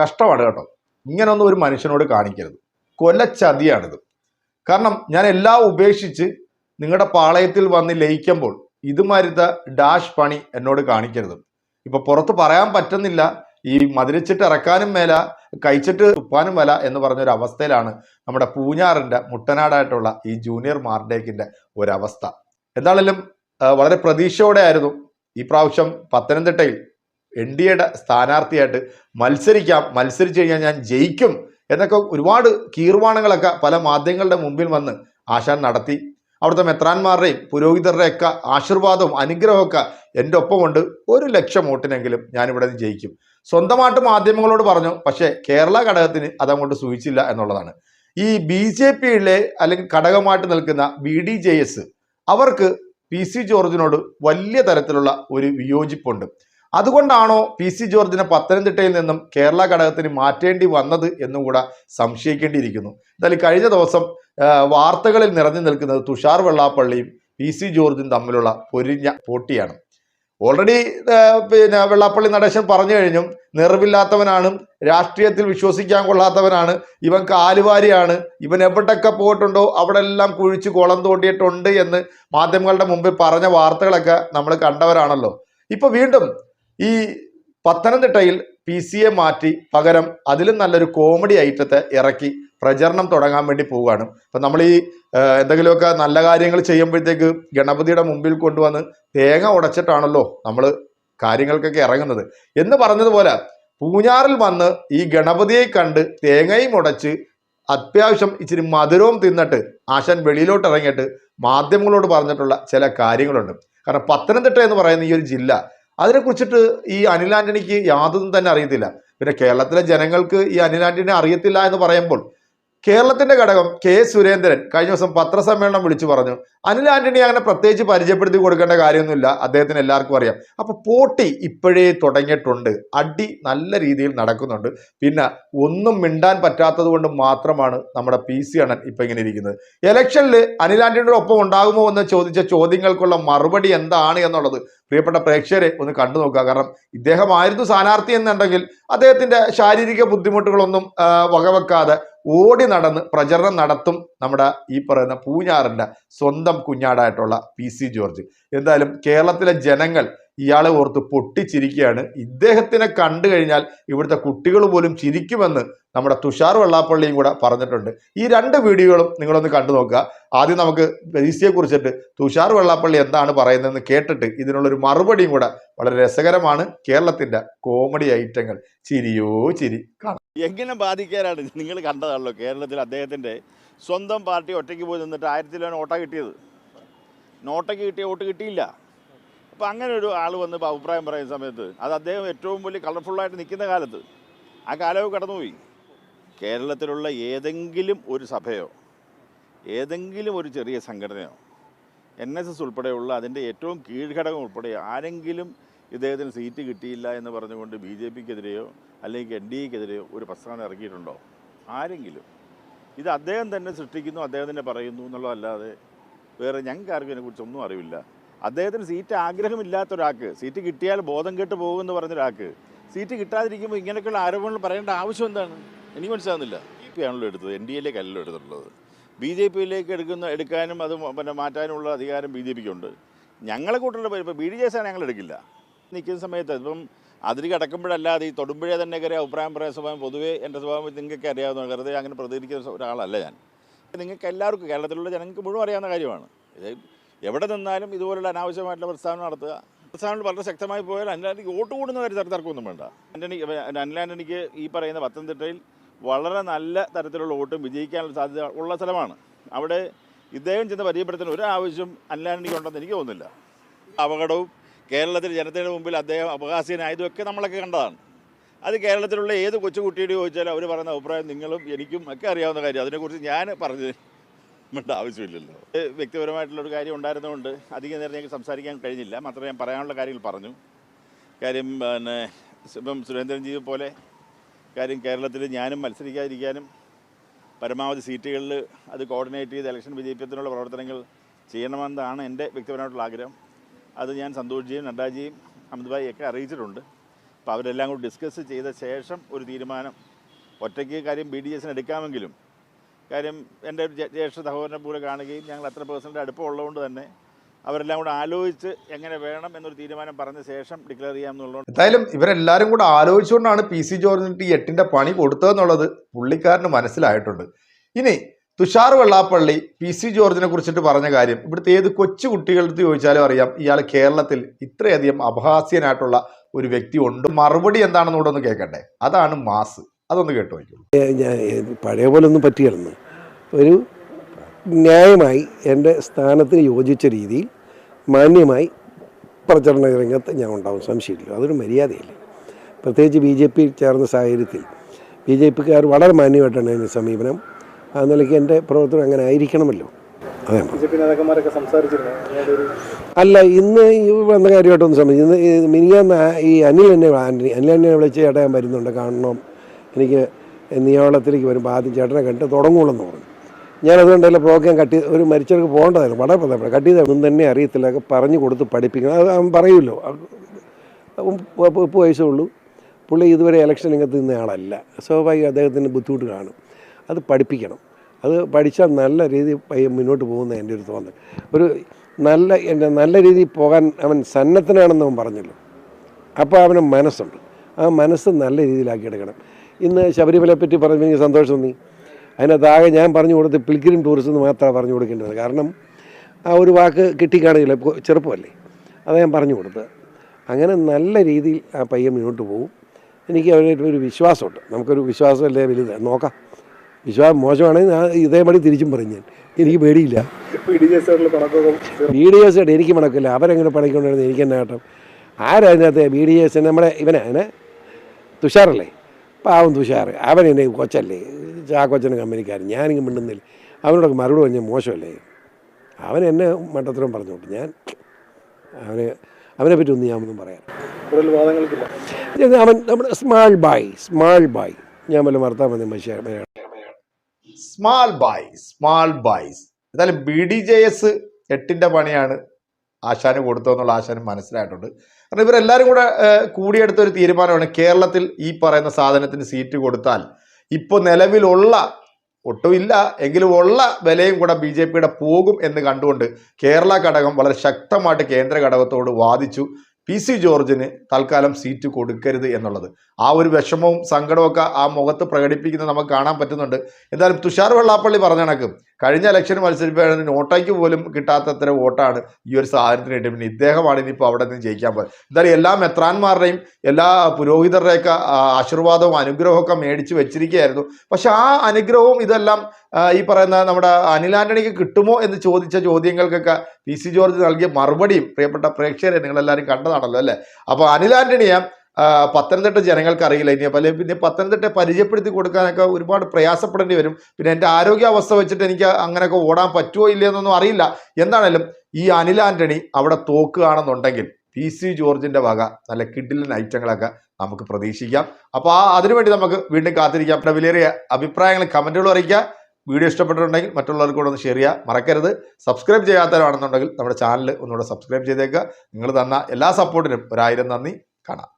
കഷ്ടമാണ് കേട്ടോ. ഇങ്ങനൊന്നും ഒരു മനുഷ്യനോട് കാണിക്കരുത്. കൊലച്ചതിയാണിത് കാരണം ഞാൻ എല്ലാം ഉപേക്ഷിച്ച് നിങ്ങളുടെ പാളയത്തിൽ വന്ന് ലയിക്കുമ്പോൾ ഇതുമാരിത്ത ഡാഷ് പണി എന്നോട് കാണിക്കരുത്. ഇപ്പൊ പുറത്ത് പറയാൻ പറ്റുന്നില്ല. ഈ മതിരിച്ചിട്ട് ഇറക്കാനും മേല കഴിച്ചിട്ട് തുപ്പാനും മേല എന്ന് പറഞ്ഞൊരു അവസ്ഥയിലാണ് നമ്മുടെ പൂഞ്ഞാറിന്റെ മുട്ടനാടായിട്ടുള്ള ഈ ജൂനിയർ മാർഡേക്കിന്റെ ഒരവസ്ഥ. എന്താണെങ്കിലും വളരെ പ്രതീക്ഷയോടെ ആയിരുന്നു ഈ പ്രാവശ്യം പത്തനംതിട്ടയിൽ എൻ ഡി എയുടെ സ്ഥാനാർത്ഥിയായിട്ട് മത്സരിക്കാം മത്സരിച്ചു കഴിഞ്ഞാൽ ഞാൻ ജയിക്കും എന്നൊക്കെ ഒരുപാട് കീർവാണങ്ങളൊക്കെ പല മാധ്യമങ്ങളുടെ മുമ്പിൽ വന്ന് ആശാൻ നടത്തി. അവിടുത്തെ മെത്രാന്മാരുടെയും പുരോഹിതരുടെയൊക്കെ ആശീർവാദവും അനുഗ്രഹമൊക്കെ എന്റെ ഒപ്പമുണ്ട് ഒരു ലക്ഷം വോട്ടിനെങ്കിലും ഞാനിവിടെ നിന്ന് ജയിക്കും. സ്വന്തമായിട്ട് മാധ്യമങ്ങളോട് പറഞ്ഞു പക്ഷേ കേരള ഘടകത്തിന് അതങ്ങോട്ട് സൂചിച്ചില്ല എന്നുള്ളതാണ്. ഈ ബി ജെ പിയിലെ അല്ലെങ്കിൽ ഘടകമായിട്ട് നിൽക്കുന്ന ബി ഡി ജെ എസ് അവർക്ക് പി സി ജോർജിനോട് വലിയ തരത്തിലുള്ള ഒരു വിയോജിപ്പുണ്ട്. അതുകൊണ്ടാണോ പി സി ജോർജിനെ പത്തനംതിട്ടയിൽ നിന്നും കേരള ഘടകത്തിന് മാറ്റേണ്ടി വന്നത് എന്നും കൂടെ സംശയിക്കേണ്ടിയിരിക്കുന്നു. എന്തായാലും കഴിഞ്ഞ ദിവസം വാർത്തകളിൽ നിറഞ്ഞു നിൽക്കുന്നത് തുഷാർ വെള്ളാപ്പള്ളിയും പി സി ജോർജും തമ്മിലുള്ള പൊരിഞ്ഞ പോട്ടിയാണ്. ഓൾറെഡി പിന്നെ വെള്ളാപ്പള്ളി നടേശൻ പറഞ്ഞു കഴിഞ്ഞു നിറവില്ലാത്തവനാണ് രാഷ്ട്രീയത്തിൽ വിശ്വസിക്കാൻ കൊള്ളാത്തവനാണ് ഇവൻ കാലുവാരിയാണ് ഇവൻ എവിടെയൊക്കെ പോയിട്ടുണ്ടോ അവിടെ എല്ലാം കുഴിച്ച് കുളം തോണ്ടിയിട്ടുണ്ട് എന്ന് മാധ്യമങ്ങളുടെ മുമ്പിൽ പറഞ്ഞ വാർത്തകളൊക്കെ നമ്മൾ കണ്ടവരാണല്ലോ. ഇപ്പൊ വീണ്ടും ഈ പത്തനംതിട്ടയിൽ പി സി എ മാറ്റി പകരം അതിലും നല്ലൊരു കോമഡി ഐറ്റത്തെ ഇറക്കി പ്രചരണം തുടങ്ങാൻ വേണ്ടി പോവുകയാണ്. അപ്പം നമ്മൾ ഈ എന്തെങ്കിലുമൊക്കെ നല്ല കാര്യങ്ങൾ ചെയ്യുമ്പോഴത്തേക്ക് ഗണപതിയുടെ മുമ്പിൽ കൊണ്ടുവന്ന് തേങ്ങ ഉടച്ചിട്ടാണല്ലോ നമ്മൾ കാര്യങ്ങൾക്കൊക്കെ ഇറങ്ങുന്നത്. എന്ന് പറഞ്ഞതുപോലെ പൂഞ്ഞാറിൽ വന്ന് ഈ ഗണപതിയെ കണ്ട് തേങ്ങയും ഉടച്ച് അത്യാവശ്യം ഇച്ചിരി മധുരവും തിന്നിട്ട് ആശാൻ വെളിയിലോട്ട് ഇറങ്ങിയിട്ട് മാധ്യമങ്ങളോട് പറഞ്ഞിട്ടുള്ള ചില കാര്യങ്ങളുണ്ട്. കാരണം പത്തനംതിട്ട എന്ന് പറയുന്ന ഈ ഒരു ജില്ല അതിനെക്കുറിച്ചിട്ട് ഈ അനിൽ ആന്റണിക്ക് യാതൊന്നും തന്നെ അറിയത്തില്ല. പിന്നെ കേരളത്തിലെ ജനങ്ങൾക്ക് ഈ അനിൽ ആന്റണിയെ അറിയത്തില്ല എന്ന് പറയുമ്പോൾ കേരളത്തിന്റെ ഘടകം കെ സുരേന്ദ്രൻ കഴിഞ്ഞ ദിവസം പത്രസമ്മേളനം വിളിച്ചു പറഞ്ഞു അനിൽ ആന്റണി അങ്ങനെ പ്രത്യേകിച്ച് പരിചയപ്പെടുത്തി കൊടുക്കേണ്ട കാര്യമൊന്നുമില്ല. അദ്ദേഹത്തിന് എല്ലാവർക്കും അറിയാം. അപ്പൊ പോട്ടി ഇപ്പോഴേ തുടങ്ങിയിട്ടുണ്ട്. അടി നല്ല രീതിയിൽ നടക്കുന്നുണ്ട്. പിന്നെ ഒന്നും മിണ്ടാൻ പറ്റാത്തത് കൊണ്ട് മാത്രമാണ് നമ്മുടെ പി സി അണ്ണൻ ഇപ്പൊ ഇങ്ങനെ ഇരിക്കുന്നത്. ഇലക്ഷനിൽ അനിൽ ആന്റണിയുടെ ഒപ്പം ഉണ്ടാകുമോ എന്ന് ചോദിച്ച ചോദ്യങ്ങൾക്കുള്ള മറുപടി എന്താണ് എന്നുള്ളത് പ്രിയപ്പെട്ട പ്രേക്ഷകരെ ഒന്ന് കണ്ടു നോക്കുക. കാരണം ഇദ്ദേഹമായിരുന്നു സ്ഥാനാർത്ഥി എന്നുണ്ടെങ്കിൽ അദ്ദേഹത്തിന്റെ ശാരീരിക ബുദ്ധിമുട്ടുകളൊന്നും വകവെക്കാതെ ഓടി നടന്ന് പ്രചരണം നടത്തും നമ്മുടെ ഈ പറയുന്ന പൂഞ്ഞാറിന്റെ സ്വന്തം കുഞ്ഞാടായിട്ടുള്ള പി സി ജോർജ്. എന്തായാലും കേരളത്തിലെ ജനങ്ങൾ ഇയാളെ ഓർത്ത് പൊട്ടിച്ചിരിക്കുകയാണ്. ഇദ്ദേഹത്തിനെ കണ്ടു കഴിഞ്ഞാൽ ഇവിടുത്തെ കുട്ടികൾ പോലും ചിരിക്കുമെന്ന് നമ്മുടെ തുഷാർ വെള്ളാപ്പള്ളിയും കൂടെ പറഞ്ഞിട്ടുണ്ട്. ഈ രണ്ട് വീഡിയോകളും നിങ്ങളൊന്ന് കണ്ടു നോക്കുക. ആദ്യം നമുക്ക് പെരീസിയെ കുറിച്ചിട്ട് തുഷാർ വെള്ളാപ്പള്ളി എന്താണ് പറയുന്നതെന്ന് കേട്ടിട്ട് ഇതിനുള്ളൊരു മറുപടിയും കൂടെ വളരെ രസകരമാണ്. കേരളത്തിന്റെ കോമഡി ഐറ്റങ്ങൾ. ചിരിയോ ചിരി കാണാം. എങ്ങനെ ബാധിക്കാനാണ്? നിങ്ങൾ കണ്ടതാണല്ലോ കേരളത്തിൽ അദ്ദേഹത്തിന്റെ സ്വന്തം പാർട്ടി ഒറ്റയ്ക്ക് പോയി നിന്നിട്ട് ആയിരത്തിലാണ് ഓട്ട കിട്ടിയത്. നോട്ടയ്ക്ക് കിട്ടിയ വോട്ട് കിട്ടിയില്ല. അപ്പോൾ അങ്ങനെ ഒരു ആൾ വന്ന് ഇപ്പോൾ അഭിപ്രായം പറയുന്ന സമയത്ത് അത് അദ്ദേഹം ഏറ്റവും വലിയ കളർഫുള്ളായിട്ട് നിൽക്കുന്ന കാലത്ത് ആ കാലവും കടന്നുപോയി. കേരളത്തിലുള്ള ഏതെങ്കിലും ഒരു സഭയോ ഏതെങ്കിലും ഒരു ചെറിയ സംഘടനയോ എൻ എസ് എസ് ഉൾപ്പെടെയുള്ള അതിന്റെ ഏറ്റവും കീഴ്ഘടകം ഉൾപ്പെടെ ആരെങ്കിലും ഇദ്ദേഹത്തിന് സീറ്റ് കിട്ടിയില്ല എന്ന് പറഞ്ഞുകൊണ്ട് ബി ജെ പിക്കെതിരെയോ അല്ലെങ്കിൽ എൻ ഡി എക്കെതിരെയോ ഒരു പ്രസ്താവന ഇറക്കിയിട്ടുണ്ടോ? ആരെങ്കിലും. ഇത് അദ്ദേഹം തന്നെ സൃഷ്ടിക്കുന്നു അദ്ദേഹം തന്നെ പറയുന്നു എന്നുള്ളതല്ലാതെ വേറെ ഞങ്ങൾക്ക് ആർക്കും ഇതിനെക്കുറിച്ചൊന്നും അറിവില്ല. അദ്ദേഹത്തിന് സീറ്റ് ആഗ്രഹമില്ലാത്ത ഒരാൾക്ക് സീറ്റ് കിട്ടിയാൽ ബോധം കെട്ട് പോകുമെന്ന് പറഞ്ഞ ഒരാൾക്ക് സീറ്റ് കിട്ടാതിരിക്കുമ്പോൾ ഇങ്ങനെയൊക്കെയുള്ള ആരോപണങ്ങൾ പറയേണ്ട ആവശ്യം എന്താണ്? എനിക്ക് മനസ്സിലാകുന്നില്ല ബി പി ആണല്ലോ എടുത്തത് എൻ ഡി എയിലേക്കല്ലോ എടുത്തിട്ടുള്ളത്. ബി ജെ പിയിലേക്ക് എടുക്കുന്ന എടുക്കാനും അത് പിന്നെ മാറ്റാനുമുള്ള അധികാരം ബി ജെ പിക്കുണ്ട് ഞങ്ങളെ കൂട്ടുള്ള ഇപ്പോൾ ബി ഡി ജെ ഞങ്ങൾ എടുക്കില്ല. നിൽക്കുന്ന സമയത്ത് ഇപ്പം അതിരി കടക്കുമ്പോഴല്ലാതെ ഈ തൊടുമ്പോഴേ തന്നെ കയറി അഭിപ്രായം പറയാൻ സ്വഭാവം പൊതുവേ എന്റെ സ്വഭാവം നിങ്ങൾക്ക് അറിയാവുന്ന വെറുതെ അങ്ങനെ പ്രതികരിക്കുന്ന ഒരാളല്ല ഞാൻ. നിങ്ങൾക്ക് എല്ലാവർക്കും കേരളത്തിലുള്ള ജനങ്ങൾക്ക് മുഴുവൻ അറിയാവുന്ന കാര്യമാണ്. ഇത് എവിടെ നിന്നാലും ഇതുപോലുള്ള അനാവശ്യമായിട്ടുള്ള പ്രസ്താവന നടത്തുക. പ്രസ്താവന വളരെ ശക്തമായി പോയാൽ അനിലാൻഡിക്ക് വോട്ട് കൂടുന്ന കാര്യം തർക്ക- തർക്കമൊന്നും വേണ്ട. ആന്റണി അനിലാൻഡണിക്ക് ഈ പറയുന്ന പത്തനംതിട്ടയിൽ വളരെ നല്ല തരത്തിലുള്ള വോട്ടും വിജയിക്കാനുള്ള സാധ്യത ഉള്ള സ്ഥലമാണ്. അവിടെ ഇദ്ദേഹം ചെന്ന് പരിചയപ്പെടുത്തുന്ന ഒരു ആവശ്യം അനിലാൻഡണിക്ക് ഉണ്ടെന്ന് എനിക്ക് തോന്നുന്നില്ല. അപകടവും കേരളത്തിൽ ജനതയുടെ മുമ്പിൽ അദ്ദേഹം അപകാശീനായതുമൊക്കെ നമ്മളൊക്കെ കണ്ടതാണ്. അത് കേരളത്തിലുള്ള ഏത് കൊച്ചുകുട്ടിയോട് ചോദിച്ചാലും അവർ പറയുന്ന അഭിപ്രായം നിങ്ങളും എനിക്കും ഒക്കെ അറിയാവുന്ന കാര്യം അതിനെക്കുറിച്ച് ഞാൻ പറഞ്ഞു വേണ്ട ആവശ്യമില്ലല്ലോ. വ്യക്തിപരമായിട്ടുള്ള വ്യക്തിപരമായിട്ടുള്ളൊരു കാര്യം ഉണ്ടായിരുന്നതുകൊണ്ട് അധികം നേരം ഞങ്ങൾക്ക് സംസാരിക്കാൻ കഴിഞ്ഞില്ല. മാത്രമേ ഞാൻ പറയാനുള്ള കാര്യങ്ങൾ പറഞ്ഞു. കാര്യം പിന്നെ ഇപ്പം സുരേന്ദ്രൻജി പോലെ കാര്യം കേരളത്തിൽ ഞാനും മത്സരിക്കാതിരിക്കാനും പരമാവധി സീറ്റുകളിൽ അത് കോർഡിനേറ്റ് ചെയ്ത് ഇലക്ഷൻ വിജയിപ്പത്തിനുള്ള പ്രവർത്തനങ്ങൾ ചെയ്യണമെന്നാണ് എന്റെ വ്യക്തിപരമായിട്ടുള്ള ആഗ്രഹം. അത് ഞാൻ സന്തോഷ്ജിയും നഡ്ഡാജിയും അമിത്ഭായി ഒക്കെ അറിയിച്ചിട്ടുണ്ട്. അപ്പോൾ അവരെല്ലാം കൂടി ഡിസ്കസ് ചെയ്ത ശേഷം ഒരു തീരുമാനം. ഒറ്റയ്ക്ക് കാര്യം ബി ഡി എസിന് എടുക്കാമെങ്കിലും കാര്യം എന്റെ ഒരു ജ്യേഷ്ഠ സഹോദരനെ പോലെ കാണുകയും ഞങ്ങൾ അത്ര പേഴ്സന്റെ അടുപ്പം ഉള്ളതുകൊണ്ട് തന്നെ അവരെല്ലാം കൂടെ ആലോചിച്ച് എങ്ങനെ വേണം എന്നൊരു തീരുമാനം പറഞ്ഞ ശേഷം ഡിക്ലെയർ എന്നുള്ളത് എന്തായാലും ഇവരെല്ലാവരും കൂടെ ആലോചിച്ചുകൊണ്ടാണ് പി സി ജോർജിന് ഈ എട്ടിന്റെ പണി കൊടുത്തതെന്നുള്ളത് പുള്ളിക്കാരന് മനസ്സിലായിട്ടുണ്ട്. ഇനി തുഷാർ വെള്ളാപ്പള്ളി പി സി ജോർജിനെ കുറിച്ചിട്ട് പറഞ്ഞ കാര്യം ഇവിടുത്തെ ഏത് കൊച്ചു കുട്ടികളെടുത്ത് ചോദിച്ചാലും അറിയാം ഇയാൾ കേരളത്തിൽ ഇത്രയധികം അപഹാസ്യനായിട്ടുള്ള ഒരു വ്യക്തി ഉണ്ട്. മറുപടി എന്താണെന്നുകൂടെ ഒന്ന് കേൾക്കട്ടെ അതാണ് മാസ്. അതൊന്ന് കേട്ടു നോക്കൂ ഞാൻ പഴയ പോലെ ഒന്നും പറ്റിയായിരുന്നു ഒരു ന്യായമായി എന്റെ സ്ഥാനത്തിന് യോജിച്ച രീതിയിൽ മാന്യമായി പ്രചരണ രംഗത്ത് ഞാൻ ഉണ്ടാവും സംശയമില്ല. അതൊരു മര്യാദയില്ല. പ്രത്യേകിച്ച് ബി ജെ പി ചേർന്ന സാഹചര്യത്തിൽ ബി ജെ പിക്കാർ വളരെ മാന്യമായിട്ടാണ് എന്റെ സമീപനം. ആ നിലയ്ക്ക് എന്റെ പ്രവർത്തനം അങ്ങനെ ആയിരിക്കണമല്ലോ. അതെ. അല്ല ഇന്ന് ഈ വന്ന കാര്യമായിട്ടൊന്നും സംബന്ധിച്ച് ഇന്ന് മിനിയാന്ന് ഈ അനിൽ എന്നെ അനിൽ എന്നെ വിളിച്ച് ഇടയാൻ വരുന്നുണ്ട് കാണണം. എനിക്ക് നിയോളത്തിലേക്ക് വരുമ്പോൾ ആദ്യം ചേട്ടനെ കണ്ടിട്ട് തുടങ്ങുള്ളൂ പറഞ്ഞു. ഞാൻ അല്ല പ്രോഗ്രാം കട്ട് ഒരു മരിച്ചവർക്ക് പോകേണ്ടതായിരുന്നു. വളരെ പ്രധാനപ്പെട്ട കട്ട് ചെയ്ത ഒന്നും തന്നെ അറിയത്തില്ല. പറഞ്ഞു കൊടുത്ത് പഠിപ്പിക്കണം. അത് പറയുമല്ലോ. മുപ്പത് വയസ്സേ ഉള്ളൂ. പുള്ളി ഇതുവരെ ഇലക്ഷൻ രംഗത്ത് നിന്ന ആളല്ല. സ്വാഭാവികം അദ്ദേഹത്തിന് ബുദ്ധിമുട്ട് കാണും. അത് പഠിപ്പിക്കണം. അത് പഠിച്ചാൽ നല്ല രീതിയിൽ പയ്യെ മുന്നോട്ട് പോകുന്ന എന്റെ ഒരു തോന്നൽ. ഒരു നല്ല എന്റെ നല്ല രീതിയിൽ പോകാൻ അവൻ സന്നദ്ധനാണെന്ന് അവൻ പറഞ്ഞല്ലോ. അപ്പോൾ അവന് മനസ്സുണ്ട്. ആ മനസ്സ് നല്ല രീതിയിലാക്കി എടുക്കണം. ഇന്ന് ശബരിമലയെ പറ്റി പറഞ്ഞു എനിക്ക് സന്തോഷം തോന്നി. അതിനകത്താകെ ഞാൻ പറഞ്ഞു കൊടുത്ത് പിൽഗ്രിം ടൂറിസം എന്ന് മാത്രമാണ് പറഞ്ഞു കൊടുക്കേണ്ടത്. കാരണം ആ ഒരു വാക്ക് കിട്ടിക്കാണുകയില്ല ചെറുപ്പമല്ലേ. അത് ഞാൻ പറഞ്ഞു കൊടുത്തത് അങ്ങനെ നല്ല രീതിയിൽ ആ പയ്യൻ മുന്നോട്ട് പോകും എനിക്ക് അവരായിട്ട് ഒരു വിശ്വാസമുണ്ട്. നമുക്കൊരു വിശ്വാസമല്ലേ വലുത്? നോക്കാം. വിശ്വാസം മോശമാണെങ്കിൽ ഞാൻ ഇതേപടി തിരിച്ചും പറഞ്ഞു ഞാൻ. എനിക്ക് പേടിയില്ല. ബി ഡി എസ് എനിക്ക് മണക്കില്ല. അവരെങ്ങനെ പണിക്കൊണ്ടിരുന്നത് എനിക്ക് തന്നെ ആട്ടം ആരാ അതിനകത്ത് ബി ഡി എസ് നമ്മുടെ ഇവനെ അതിനെ തുഷാറല്ലേ? പാവം തുഷാർ അവൻ എന്നെ കൊച്ചല്ലേ? ആ കൊച്ചന് കമ്പനിക്കാരൻ. ഞാനിങ്ങ് മിണ്ടുന്നില്ല. അവനോടൊക്കെ മറുപടി പറഞ്ഞ മോശമല്ലേ? അവൻ എന്നെ മട്ടത്തരം പറഞ്ഞോട്ട് ഞാൻ അവന് അവനെ പറ്റി ഒന്നും ഞാൻ ഒന്നും പറയാം കൂടുതൽ വാദങ്ങൾക്കില്ല. ഇത് അവൻ നമ്മുടെ സ്മാൾ ബായ് സ്മാൾ ബായ് ഞാൻ വല്ല മറത്താൻ വന്ന മനുഷ്യ സ്മാൾ ബായ് സ്മാൾ ബായ്സ് എന്തായാലും ബി ഡി ജെ എസ് എട്ടിന്റെ പണിയാണ്. ആശാന് കൊടുത്തതെന്നുള്ള ആശാനും മനസ്സിലായിട്ടുണ്ട്. കാരണം ഇവരെല്ലാവരും കൂടെ കൂടിയെടുത്ത ഒരു തീരുമാനമാണ് കേരളത്തിൽ ഈ പറയുന്ന സാധനത്തിന് സീറ്റ് കൊടുത്താൽ. ഇപ്പോൾ നിലവിലുള്ള ഒട്ടുമില്ല എങ്കിലും ഉള്ള വിലയും കൂടെ ബി ജെ പിയുടെ പോകും എന്ന് കണ്ടുകൊണ്ട് കേരള ഘടകം വളരെ ശക്തമായിട്ട് കേന്ദ്ര ഘടകത്തോട് വാദിച്ചു. പി സി ജോർജിന് തൽക്കാലം സീറ്റ് കൊടുക്കരുത് എന്നുള്ളത്. ആ ഒരു വിഷമവും സങ്കടവും ഒക്കെ ആ മുഖത്ത് പ്രകടിപ്പിക്കുന്നത് നമുക്ക് കാണാൻ പറ്റുന്നുണ്ട്. എന്തായാലും തുഷാർ വെള്ളാപ്പള്ളി പറഞ്ഞ കണക്ക് കഴിഞ്ഞ ഇലക്ഷൻ മത്സരിപ്പിക്കുന്ന നോട്ടയ്ക്ക് പോലും കിട്ടാത്തത്ര വോട്ടാണ് ഈ ഒരു സാധനത്തിന് കിട്ടിയത് പിന്നെ ഇദ്ദേഹമാണ് ഇനിയിപ്പോൾ അവിടെ നിന്ന് ജയിക്കാൻ പോകുന്നത് എന്തായാലും എല്ലാ മെത്രാന്മാരുടെയും എല്ലാ പുരോഹിതരുടെയൊക്കെ ആശീർവാദവും അനുഗ്രഹമൊക്കെ മേടിച്ച് വെച്ചിരിക്കുകയായിരുന്നു. പക്ഷെ ആ അനുഗ്രഹവും ഇതെല്ലാം ഈ പറയുന്ന നമ്മുടെ അനിൽ ആന്റണിക്ക് കിട്ടുമോ എന്ന് ചോദിച്ച ചോദ്യങ്ങൾക്കൊക്കെ പി സി ജോർജ് നൽകിയ മറുപടിയും പ്രിയപ്പെട്ട പ്രേക്ഷകരെ നിങ്ങളെല്ലാവരും കണ്ടതാണല്ലോ അല്ലേ? അപ്പോൾ ആ, പത്തനംതിട്ട ജനങ്ങൾക്ക് അറിയില്ല. ഇനി പല പിന്നെ പത്തനംതിട്ട പരിചയപ്പെടുത്തി കൊടുക്കാനൊക്കെ ഒരുപാട് പ്രയാസപ്പെടേണ്ടി വരും. പിന്നെ എന്റെ ആരോഗ്യാവസ്ഥ വെച്ചിട്ട് എനിക്ക് അങ്ങനെയൊക്കെ ഓടാൻ പറ്റുമോ ഇല്ലയെന്നൊന്നും അറിയില്ല. എന്താണേലും ഈ അനിൽ ആന്റണി അവിടെ തോക്കുകയാണെന്നുണ്ടെങ്കിൽ പി സി ജോർജിന്റെ വക നല്ല കിഡിലൻ ഐറ്റങ്ങളൊക്കെ നമുക്ക് പ്രതീക്ഷിക്കാം. അപ്പോൾ ആ അതിനുവേണ്ടി നമുക്ക് വീണ്ടും കാത്തിരിക്കാം. പിന്നെ വിലയേറിയ അഭിപ്രായങ്ങൾ കമന്റുകൾ അറിയിക്കുക. വീഡിയോ ഇഷ്ടപ്പെട്ടിട്ടുണ്ടെങ്കിൽ മറ്റുള്ളവർക്ക് കൂടെ ഒന്ന് ഷെയർ ചെയ്യുക. മറക്കരുത്. സബ്സ്ക്രൈബ് ചെയ്യാത്തവരാണെന്നുണ്ടെങ്കിൽ നമ്മുടെ ചാനൽ ഒന്നുകൂടെ സബ്സ്ക്രൈബ് ചെയ്തേക്കുക. നിങ്ങൾ തന്ന എല്ലാ സപ്പോർട്ടിനും ഒരായിരം നന്ദി. കാണാം.